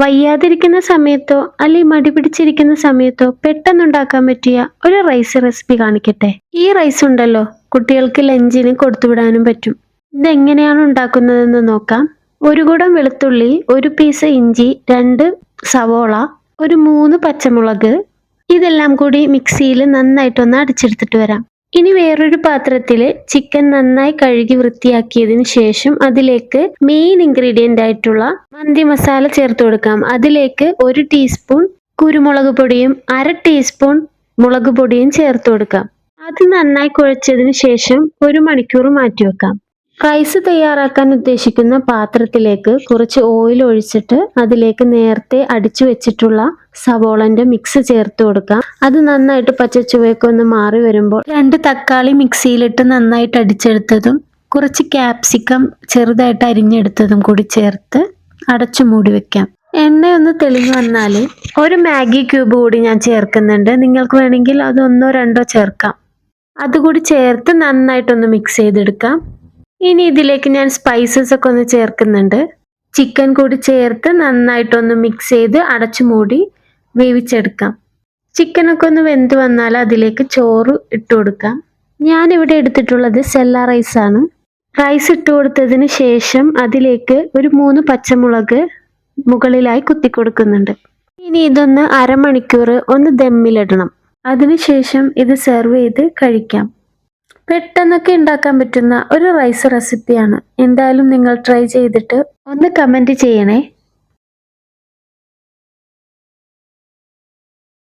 വയ്യാതിരിക്കുന്ന സമയത്തോ അല്ലെങ്കിൽ മടി പിടിച്ചിരിക്കുന്ന സമയത്തോ പെട്ടെന്നുണ്ടാക്കാൻ പറ്റിയ ഒരു റൈസ് റെസിപ്പി കാണിക്കട്ടെ? ഈ റൈസ് ഉണ്ടല്ലോ കുട്ടികൾക്ക് ലഞ്ചിന് കൊടുത്തുവിടാനും പറ്റും. ഇതെങ്ങനെയാണ് ഉണ്ടാക്കുന്നതെന്ന് നോക്കാം. ഒരു കുടം വെളുത്തുള്ളി ഒരു പീസ് ഇഞ്ചി രണ്ട് സവോള ഒരു മൂന്ന് പച്ചമുളക്. ഇതെല്ലാം കൂടി മിക്സിയിൽ നന്നായിട്ടൊന്ന് അടിച്ചെടുത്തിട്ട് വരാം. ഇനി വേറൊരു പാത്രത്തിൽ ചിക്കൻ നന്നായി കഴുകി വൃത്തിയാക്കിയതിന് ശേഷം അതിലേക്ക് മെയിൻ ഇൻഗ്രീഡിയന്റ് ആയിട്ടുള്ള മന്തി മസാല ചേർത്ത് കൊടുക്കാം. അതിലേക്ക് ഒരു ടീസ്പൂൺ കുരുമുളക് പൊടിയും അര ടീസ്പൂൺ മുളക് പൊടിയും ചേർത്ത് കൊടുക്കാം. അത് നന്നായി കുഴച്ചതിന് ശേഷം ഒരു മണിക്കൂർ മാറ്റി വെക്കാം. റൈസ് തയ്യാറാക്കാൻ ഉദ്ദേശിക്കുന്ന പാത്രത്തിലേക്ക് കുറച്ച് ഓയിൽ ഒഴിച്ചിട്ട് അതിലേക്ക് നേരത്തെ അടിച്ചു വെച്ചിട്ടുള്ള സവോളന്റെ മിക്സ് ചേർത്ത് കൊടുക്കാം. അത് നന്നായിട്ട് പച്ചച്ചുവയൊക്കെ ഒന്ന് മാറി വരുമ്പോൾ രണ്ട് തക്കാളി മിക്സിയിലിട്ട് നന്നായിട്ട് അടിച്ചെടുത്തതും കുറച്ച് ക്യാപ്സിക്കം ചെറുതായിട്ട് അരിഞ്ഞെടുത്തതും കൂടി ചേർത്ത് അടച്ചു മൂടി വെക്കാം. എണ്ണ ഒന്ന് തെളിഞ്ഞു വന്നാൽ ഒരു മാഗി ക്യൂബ് കൂടി ഞാൻ ചേർക്കുന്നുണ്ട്. നിങ്ങൾക്ക് വേണമെങ്കിൽ അത് ഒന്നോ രണ്ടോ ചേർക്കാം. അതുകൂടി ചേർത്ത് നന്നായിട്ടൊന്ന് മിക്സ് ചെയ്തെടുക്കാം. ഇനി ഇതിലേക്ക് ഞാൻ സ്പൈസസ് ഒക്കെ ഒന്ന് ചേർക്കുന്നുണ്ട്. ചിക്കൻ കൂടി ചേർത്ത് നന്നായിട്ടൊന്ന് മിക്സ് ചെയ്ത് അടച്ചു മൂടി വേവിച്ചെടുക്കാം. ചിക്കനൊക്കെ ഒന്ന് വെന്ത് വന്നാൽ അതിലേക്ക് ചോറ് ഇട്ട് കൊടുക്കാം. ഞാനിവിടെ എടുത്തിട്ടുള്ളത് സെല്ല റൈസാണ്. റൈസ് ഇട്ട് കൊടുത്തതിന് ശേഷം അതിലേക്ക് ഒരു മൂന്ന് പച്ചമുളക് മുകളിലായി കുത്തി കൊടുക്കുന്നുണ്ട്. ഇനി ഇതൊന്ന് അരമണിക്കൂർ ഒന്ന് ദമ്മിലിടണം. അതിനുശേഷം ഇത് സെർവ് ചെയ്ത് കഴിക്കാം. പെട്ടെന്നൊക്കെ ഉണ്ടാക്കാൻ പറ്റുന്ന ഒരു റൈസ് റെസിപ്പിയാണ്. എന്തായാലും നിങ്ങൾ ട്രൈ ചെയ്തിട്ട് ഒന്ന് കമന്റ് ചെയ്യണേ.